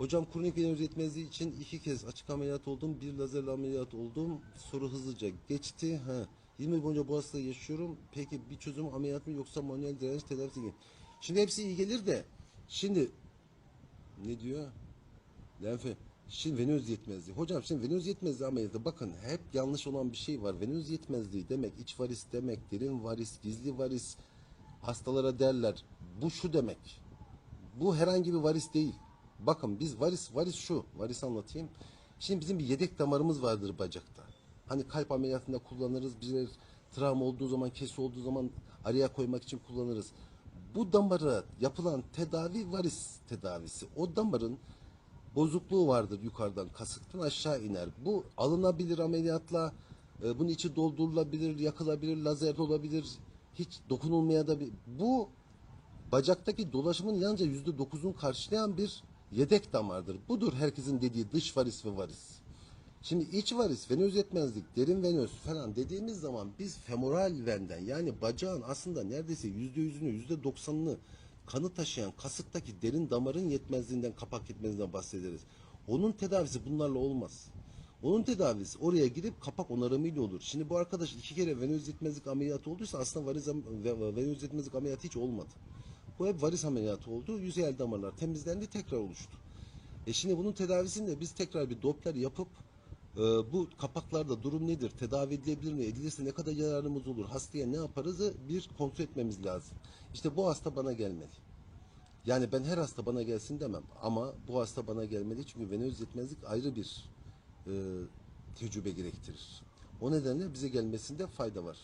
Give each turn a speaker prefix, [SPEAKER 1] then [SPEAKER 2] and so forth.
[SPEAKER 1] Hocam kronik venöz yetmezliği için iki kez açık ameliyat oldum. Bir lazerle ameliyat oldum. Soru hızlıca geçti. Ha. 20 yıl boyunca bu hastalığı yaşıyorum. Peki bir çözüm ameliyat mı yoksa manuel drenaj tedavisi mi? Şimdi hepsi iyi gelir de şimdi ne diyor? Lenfe. Şimdi venöz yetmezliği. Hocam şimdi venöz yetmezliği ameliyatı bakın hep yanlış olan bir şey var. Venöz yetmezliği demek iç varis demek, derin varis, gizli varis hastalara derler. Bu şu demek. Bu herhangi bir varis değil. Bakın biz varis varis şu. Varis anlatayım. Şimdi bizim bir yedek damarımız vardır bacakta. Hani kalp ameliyatında kullanırız. Birer travma olduğu zaman, kesi olduğu zaman araya koymak için kullanırız. Bu damara yapılan tedavi varis tedavisi. O damarın bozukluğu vardır yukarıdan kasıktan aşağı iner. Bu alınabilir ameliyatla e, bunun içi doldurulabilir, yakılabilir, lazer olabilir. Hiç dokunulmaya da bir bu bacaktaki dolaşımın yalnızca yüzde dokuzunu karşılayan bir yedek damardır. Budur herkesin dediği dış varis ve varis. Şimdi iç varis, venöz yetmezlik, derin venöz falan dediğimiz zaman biz femoral venden yani bacağın aslında neredeyse yüzde yüzünü, yüzde doksanını kanı taşıyan kasıktaki derin damarın yetmezliğinden, kapak yetmezliğinden bahsederiz. Onun tedavisi bunlarla olmaz. Onun tedavisi oraya girip kapak onarımıyla olur. Şimdi bu arkadaş iki kere venöz yetmezlik ameliyatı olduysa aslında ve- venöz yetmezlik ameliyatı hiç olmadı. Bu hep varis ameliyatı oldu. Yüzeyel damarlar temizlendi tekrar oluştu. E şimdi bunun tedavisinde biz tekrar bir Doppler yapıp e, bu kapaklarda durum nedir? Tedavi edilebilir mi? Edilirse ne kadar yararımız olur? Hastaya ne yaparızı bir kontrol etmemiz lazım. İşte bu hasta bana gelmeli. Yani ben her hasta bana gelsin demem ama bu hasta bana gelmeli çünkü venöz yetmezlik ayrı bir e, tecrübe gerektirir. O nedenle bize gelmesinde fayda var.